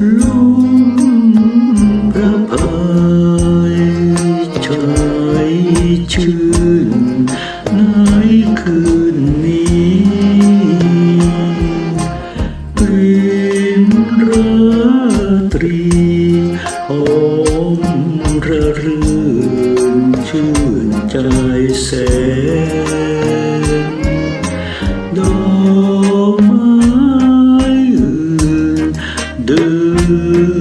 ลุ่มประพายชายชื่นในคืนนี้กลิ่นราตรีหอมระรื่นชื่นใจแสน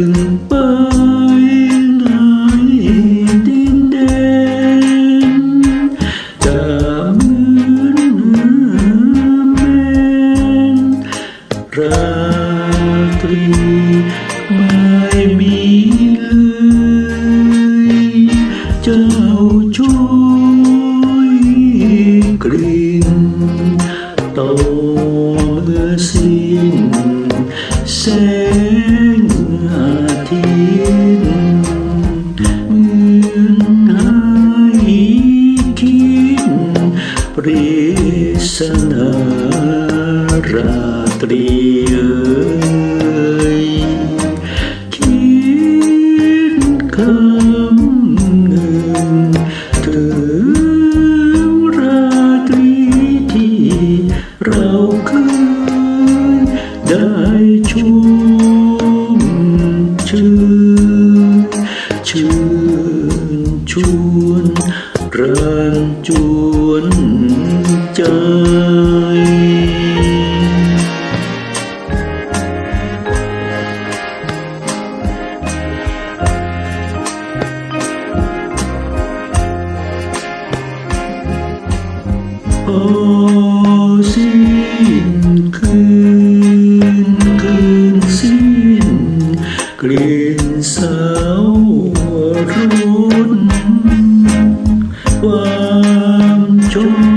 นไปในดินแดนจะเหมือนแม่นราตรีไม่มีเลยเจ้าช่วยกลิ่ อาทิต สิ้นคืนคืนสิ้นกลิ่นสาวรุ่นความจน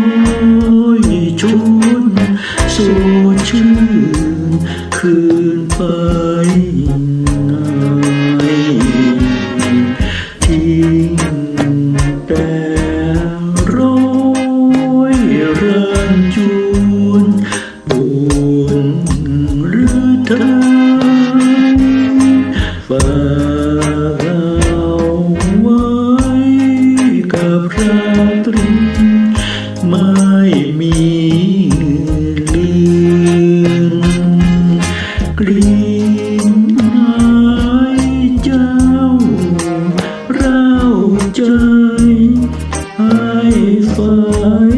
ให้ฝัน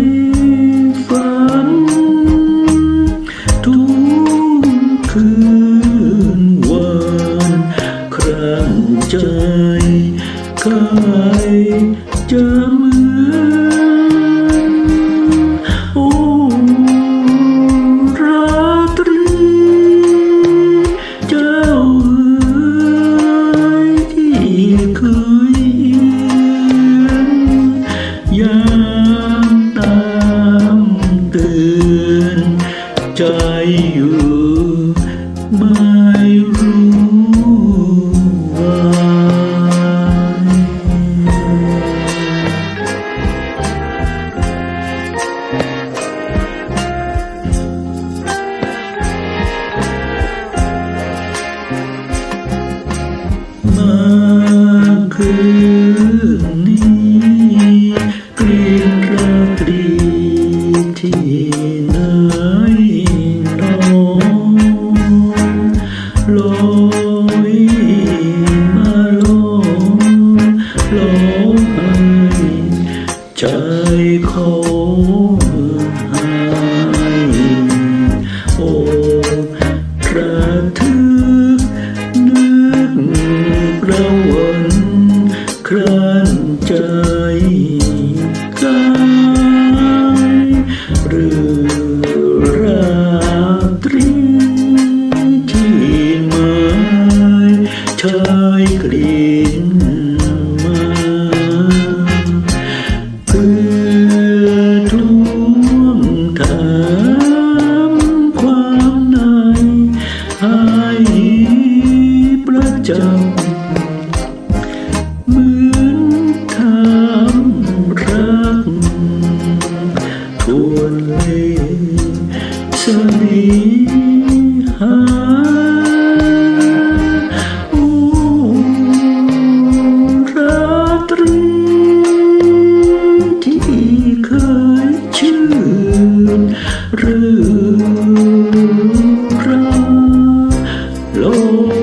ฝัน ทุกคืนวันครั้งใจกายจะเหมือน ตือนใจอยู่ ไม่รู้ว่ามาคืน ครั้นใจ สวีหาราตรีที่เคยชื่นรื่นราลก